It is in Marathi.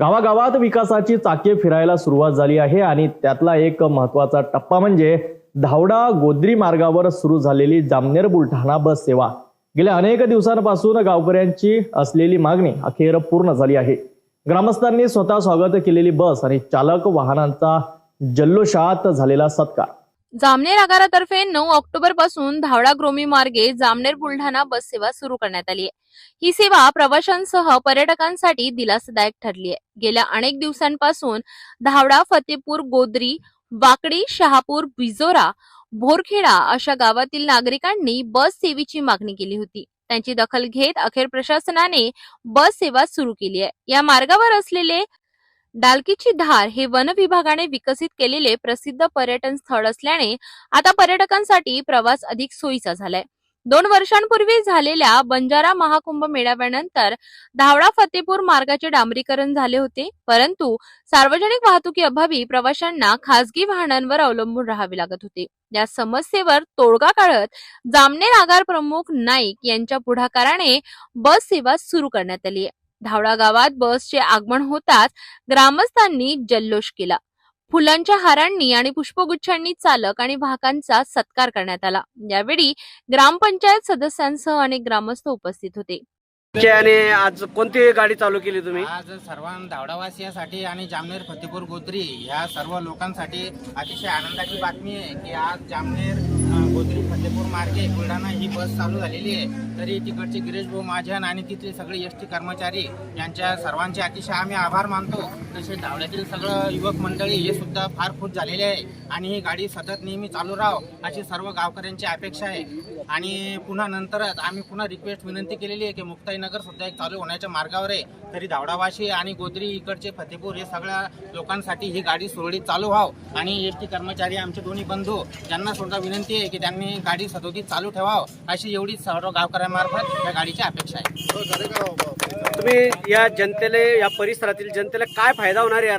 गावागावात विकासाची चाके फिरायला सुरुवात झाली आहे आणि त्यातला एक महत्त्वाचा टप्पा म्हणजे धावडा गोद्री मार्गावर सुरू झालेली जामनेर बुलढाणा बस सेवा. गेल्या अनेक दिवसांपासून गावकऱ्यांची असलेली मागणी अखेर पूर्ण झाली आहे. ग्रामस्थांनी स्वतः स्वागत केलेली बस आणि चालक वाहनांचा जल्लोषात झालेला सत्कार. जामनेर आगारातर्फे नऊ ऑक्टोबरपासून धावडा ग्रोमी मार्गे जामनेर बुलढाणा बस सेवा सुरू करण्यात आली आहे. ही सेवा प्रवाशांसह पर्यटकांसाठी दिलासदायक ठरली आहे. गेल्या अनेक दिवसांपासून धावडा फतेपूर गोदरी वाकडी शहापूर बिजोरा भोरखेडा अशा गावातील नागरिकांनी बस सेवेची मागणी केली होती. त्यांची दखल घेत अखेर प्रशासनाने बस सेवा सुरू केली आहे. या मार्गावर असलेले डालकीची धार हे वन विभागाने विकसित केलेले प्रसिद्ध पर्यटन स्थळ असल्याने आता पर्यटकांसाठी प्रवास अधिक सोयीचा झालाय. दोन वर्षांपूर्वी झालेल्या बंजारा महाकुंभ मेळाव्यानंतर धावडा फतेपूर मार्गाचे डांबरीकरण झाले होते परंतु सार्वजनिक वाहतुकी अभावी प्रवाशांना खासगी वाहनांवर अवलंबून राहावे लागत होते. या समस्येवर तोडगा काढत जामनेर आगार प्रमुख नाईक यांच्या पुढाकाराने बस सेवा सुरू करण्यात आली आहे. धावडा गावात बसचे आगमन होताच ग्रामस्थांनी जल्लोष केला. फुलांच्या हारांनी आणि पुष्पगुच्छांनी चालक आणि वाहकांचा सत्कार करण्यात आला. यावेळी ग्रामपंचायत सदस्यांसह अनेक ग्रामस्थ उपस्थित होते. आणि आज कोणती गाडी चालू केली तुम्ही? आज सर्वां धावडावासियासाठी आणि जामनेर फतेपूर गोद्री ह्या सर्व लोकांसाठी अतिशय आनंदाची बातमी आहे की आज जामनेर गोत्री फतेपूर मार्गे बुलढाणा ही बस चालू झालेली आहे. तरी तिकडचे गिरीश भाऊ महाजन आणि तिथले सगळे एस टी कर्मचारी यांच्या सर्वांचे अतिशय आम्ही आभार मानतो. तसे धावड्यातील सगळं युवक मंडळी हे सुद्धा फार खुश झालेले आहे. आणि ही गाडी सतत नेहमी चालू राहो अशी सर्व गावकऱ्यांची अपेक्षा आहे. आणि पुन्हा नंतरच आम्ही पुन्हा रिक्वेस्ट विनंती केलेली आहे की मुक्ताईनगर सुद्धा एक चालू होण्याच्या मार्गावर आहे. तरी धावडावाशी आणि गोत्री इकडचे फतेपूर हे सगळ्या लोकांसाठी ही गाडी सुरळीत चालू व्हावं. आणि एस टी कर्मचारी आमचे दोन्ही बंधू ज्यांना सुद्धा विनंती आहे की त्यांनी गाडी सदोदित चालू ठेवावं अशी एवढी सर्व गावकऱ्यांमार्फत या गाडीची अपेक्षा आहे तुम्ही या जनतेला या परिसरातील जनतेला काय फायदा होणार आहे या?